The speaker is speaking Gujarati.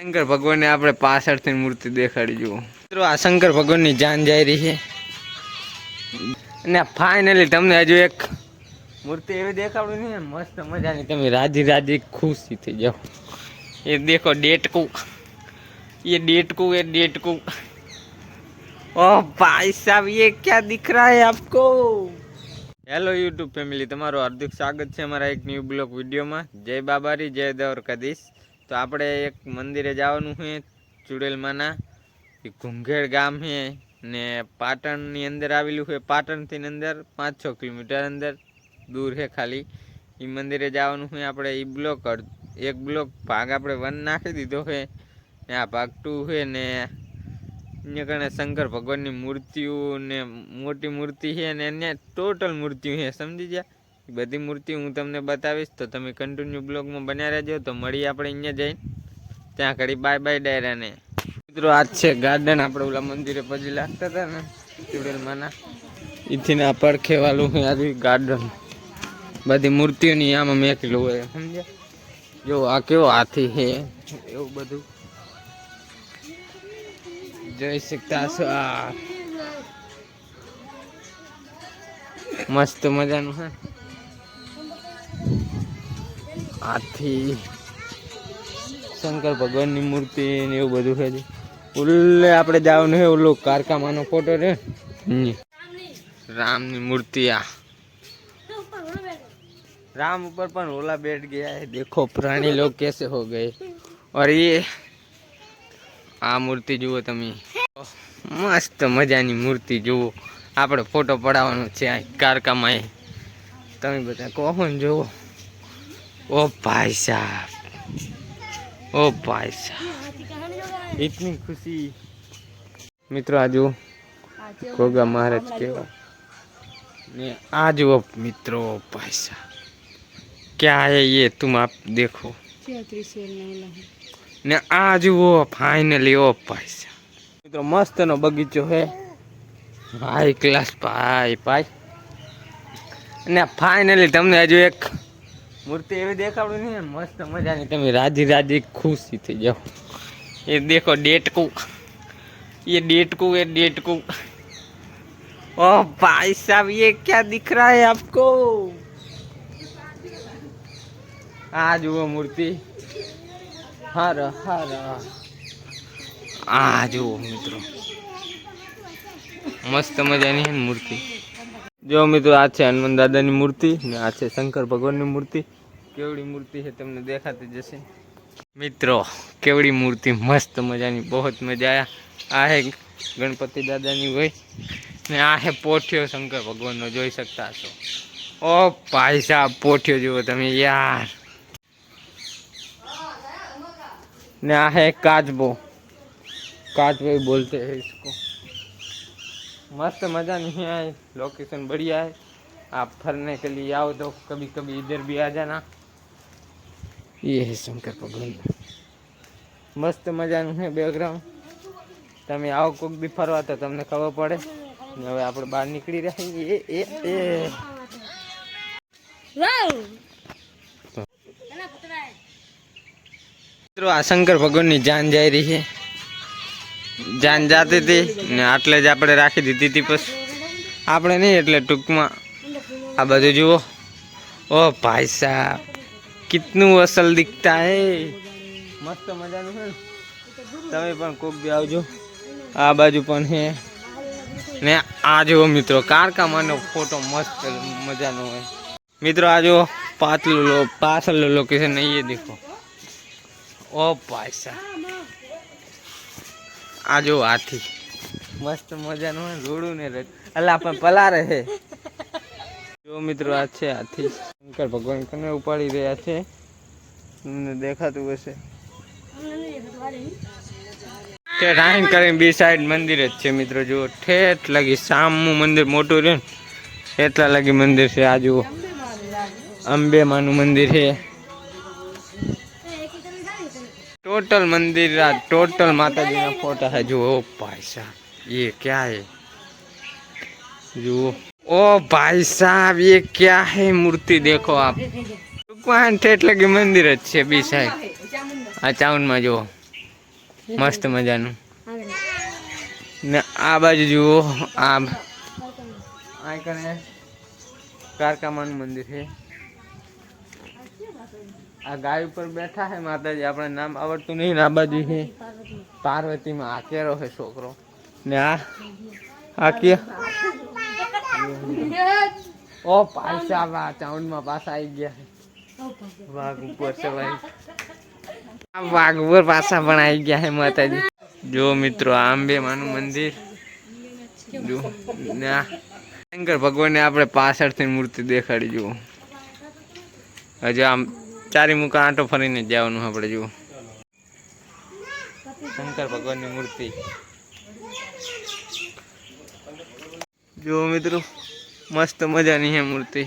શંકર ભગવાનને આપણે પાછળથી મૂર્તિ દેખાડી જુઓ. મિત્રો, આ શંકર ભગવાનની જાન જઈ રહી છે. અને ફાઇનલી તમને હજુ એક મૂર્તિ એવી દેખાડું નહીં મસ્ત મજાની. તમે રાજી રાજી ખુશી થઈ જાઓ. એ દેખો ડેટકું. એ ડેટકું એ ડેટકું. ઓ ભાઈ સાહેબ, એ ક્યાં દિખ રહા હે આપકો? હેલો યુટ્યુબ ફેમિલી તમારું હાર્દિક સ્વાગત છે અમારા એક ન્યૂ બ્લોક વિડીયોમાં. જય બાબારી, જય દોર કદીશ તો આપણે એક મંદિરે જવાનું છે ચુડેલમાના. એ ઘુંઘેડ ગામ છે ને પાટણની અંદર આવેલું છે પાટણથી અંદર પાંચ છ કિલોમીટર અંદર દૂર છે ખાલી. એ મંદિરે જવાનું છે આપણે એ બ્લોક એક બ્લોક ભાગ આપણે વન નાખી દીધો છે ને આ ભાગ ટુ છે ને અહીંયા કણે શંકર ભગવાનની મૂર્તિઓ ને મોટી મૂર્તિ છે ને અહીંયા ટોટલ મૂર્તિઓ છે સમજી ગયા? બધી મૂર્તિ હું તમને બતાવીશ, તો તમે કન્ટિન્યુ બ્લોગમાં બન્યા રહેજો, તો મળીએ આપણે અહીંયા જઈને. ત્યાં ઘડી બાય બાય ડાયરાને. મિત્રો આજ છે ગાર્ડન આપણે ઓલા મંદિરે પછી લાગતા હતા ને, ચુડેલમાંના. એથી આ પડખે છે આજે ગાર્ડન બધી મૂર્તિઓની આમાં મેકેલું હોય, સમજ્યા? જો, આ કેવો હાથી છે. એવું બધું. જોઈ શકતા છો આ મસ્ત મજાનું, હે. હાથી શંકર ભગવાનની મૂર્તિ ને એવું બધું છે ઉલ્લે આપણે જવાનું છે ઓલો કારકામાનો ફોટો છે હમ. રામની મૂર્તિ આ राम ऊपर पर ओला बैठ गया है देखो प्राणी लोग कैसे हो गए और ये આ મૂર્તિ જુઓ તમે મસ્ત મજાની મૂર્તિ જુઓ આપણે ફોટો પડાવવાનો છે આ કારકામાં એ. તમે બધા કહો ને જુઓ ઓ ભાઈ સાહેબ ઓ ભાઈ સાહેબ ઇતની ખુશી મિત્રો આ જુઓ ગોગા મહારાજ કેવા ને આ જુઓ મિત્રો ભાઈ સાહેબ क्या है ये तुम आप देखो ને આ જુઓ ફાઇનલી ઓ ભાઈ સાહેબ. મિત્રો મસ્ત નો બગીચો છે હાઈ ક્લાસ ભાઈ ભાઈ અને ફાઇનલી તમને હજુ એક મૂર્તિ એવી દેખાડું ને મસ્ત મજાની તમે રાજી રાજી ખુશી થઈ જાઓ ये देखो डेट को ये डेट को ये डेट को ओ भाई साहब ये क्या दिख रहा है आपको આ જુઓ મૂર્તિ હર હર આ જુઓ મિત્રો મસ્ત મજાની મૂર્તિ જો મિત્રો આ છે હનુમાન દાદાની મૂર્તિ ને આ છે શંકર ભગવાનની મૂર્તિ કેવડી મૂર્તિ છે તમને દેખાતી જશે મિત્રો કેવડી મૂર્તિ મસ્ત મજાની બહુ મજા આયા આ હે ગણપતિ દાદાની હોય ને આ હે પોઠિયો શંકર ભગવાનનો જોઈ શકતા છો ઓ ભાઈ સાહેબ પોઠિયો જુઓ તમે યાર ने आ है काजबो काजबो ही बोलते हैं इसको मस्त मजा नहीं है लोकेशन बढ़िया है आप फरने के लिए आओ तो कभी कभी इधर भी आ जाना એ હે શંકર ભગવાન. મસ્ત મજાનું છે બેકગ્રાઉન્ડ તમે આવો કોક બી ફરવા તો તમને ખબર પડે. ને હવે આપણે બહાર નીકળી રહ્યા એ એ મિત્રો આ શંકર ભગવાનની જાન જઈ રહી છે. જાન જાતી હતી ને આટલે જ આપણે રાખી દીધી હતી પછી આપણે નહીં એટલે ટૂંકમાં આ બધું જુઓ. ઓ ભાઈ સાહેબ કિતનું અસલ દિખતા હે મસ્ત મજાનું છે તમે પણ કોક બી આવજો આ બાજુ પણ હે ને આ જુઓ મિત્રો કારકામાનો ફોટો મસ્ત મજાનો હોય મિત્રો આ જો પાછલું લો પાછળનું લોકેશન એ દેખો ઓ સાહેબ આ જો હાથી મસ્ત મજાનું હોય રોડું ને અલા પણ પલા રહે જો મિત્રો આ છે હાથી શંકર ભગવાન કને ઉપાડી રહ્યા છે. દેખાતું હશે. તે રાઈન કરીને બે સાઈડ મંદિર જ છે મિત્રો, જુઓ. ઠેઠ લાગી સામનું મંદિર, મોટું રહ્યું ને. એટલા લગી મંદિર છે, આ જુઓ. અંબેમાનું મંદિર છે. ટોટલ મંદિર ટોટલ માતાજીના ફોટા છે. જુઓ ભાઈ એ ક્યાં હે જુઓ. ओ भाई साहब ये क्या है मूर्ति देखो आप वहाँ ठेठ लगे मंदिर अच्छे बी साइड આ ચાઉનમાં જુઓ મસ્ત મજાનું ને આ બાજુ જુઓ આ આ કને કારકામાનું મંદિર છે આ ગાય ઉપર બેઠા છે માતાજી આપણે નામ આવડતું નહીં ને આ બાજુ છે પાર્વતીમાં આ કેરો છે છોકરો ને આ આ કે ઓ, પાછા આ ચાઉન્ડમાં પાછા આવી ગયા વાઘ ઉપર છે ભાઈ. વાઘ ઉપર પાછા પણ આવી ગયા હે માતાજી. જો મિત્રો આંબે માનું મંદિર. જો, ને. શંકર ભગવાનને આપણે પાછળથી મૂર્તિ દેખાડી, જુઓ. હજુ આમ ચારી મુકા આંટો ફરીને જવાનું આપણે, જુઓ. શંકર ભગવાનની મૂર્તિ. જો મિત્રો મસ્ત મજાની છે મૂર્તિ.